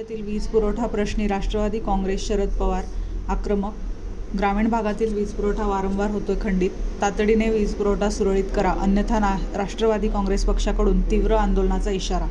तालुक्यातील वीज पुरवठा प्रश्नी राष्ट्रवादी काँग्रेस शरद पवार आक्रमक. ग्रामीण भागातील वीज पुरवठा वारंवार होतोय खंडित. तातडीने वीज पुरवठा सुरळीत करा अन्यथा ना राष्ट्रवादी काँग्रेस पक्षाकडून तीव्र आंदोलनाचा इशारा.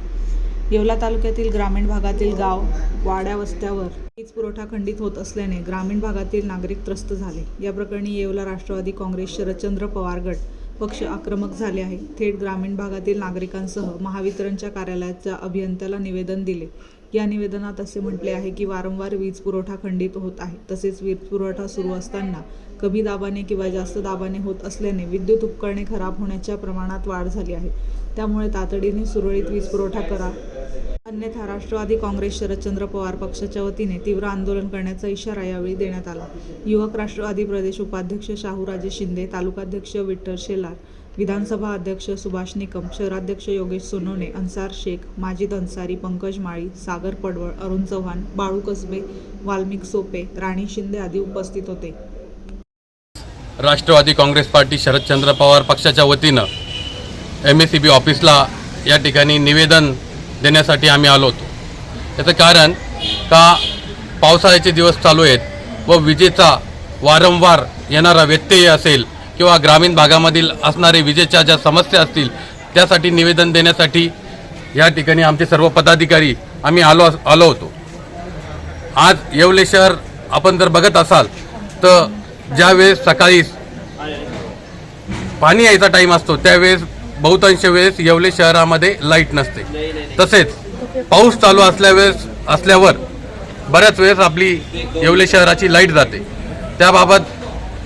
येवला तालुक्यातील ग्रामीण भागातील गाव वाड्या वस्त्यावर वीज पुरवठा खंडित होत असल्याने ग्रामीण भागातील नागरिक त्रस्त झाले. या प्रकरणी येवला राष्ट्रवादी काँग्रेस शरदचंद्र पवार गट पक्ष आक्रमक झाले आहे. थेट ग्रामीण भागातील नागरिकांसह महावितरणच्या कार्यालयाच्या अभियंत्याला निवेदन दिले. या निवेदनात असे म्हटले आहे की वारंवार वीज पुरवठा खंडित होत आहे. तसेच वीज पुरवठा सुरू असताना कमी दाबाने किंवा जास्त दाबाने होत असल्याने विद्युत उपकरणे खराब होण्याच्या प्रमाणात वाढ झाली आहे. त्यामुळे तातडीने सुरळीत वीज पुरवठा करा. अन्यथा राष्ट्रवादी काँग्रेस शरदचंद्र पवार पक्षाच्या वतीने तीव्र आंदोलन करण्याचा इशारा यावेळी देण्यात आला. युवक राष्ट्रवादी प्रदेश उपाध्यक्ष शाहूराजे शिंदे तालुकाध्यक्ष विठ्ठल शेलार विधानसभा अध्यक्ष सुभाष निकम शहराध्यक्ष योगेश सोनवणे अन्सार शेख माजिद अन्सारी पंकज माळी सागर पडवळ अरुण चव्हाण बाळू कसबे वाल्मिक सोपे राणी शिंदे आदी उपस्थित होते. राष्ट्रवादी काँग्रेस पार्टी शरदचंद्र पवार पक्षाच्या वतीनं एम एस सी बी ऑफिसला या ठिकाणी निवेदन देण्यासाठी आम्ही आलो होतो. याचं कारण का पावसाळ्याचे दिवस चालू आहेत व विजेचा वारंवार येणारा व्यत्यय असेल किंवा ग्रामीण भागामधील असणारे विजेच्या ज्या समस्या असतील त्यासाठी निवेदन देण्यासाठी या ठिकाणी आमचे सर्व पदाधिकारी आम्ही आलो आलो होतो. आज येवले शहर आपण जर बघत असाल तर ज्यावेळेस सकाळी पाणी यायचा टाईम असतो त्यावेळेस बहुतांश वेळेस येवले शहरामध्ये लाइट नसते. तसेच पाऊस चालू असल्यावेळेस असल्यावर बऱ्याच वेळेस आपली येवले शहराची लाइट जाते. त्याबाबत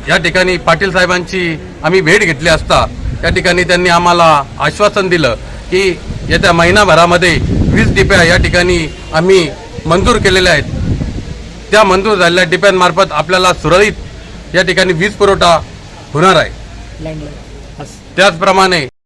या ठिकाणी पाटील साहेबांची आम्ही भेट घेतली असता त्या ठिकाणी त्यांनी आम्हाला आश्वासन दिलं की येत्या महिनाभरामध्ये वीस डिप्या या ठिकाणी आम्ही मंजूर केलेल्या आहेत. त्या मंजूर झालेल्या डिप्यांमार्फत आपल्याला सुरळीत या ठिकाणी वीज पुरवठा होणार आहे. त्याचप्रमाणे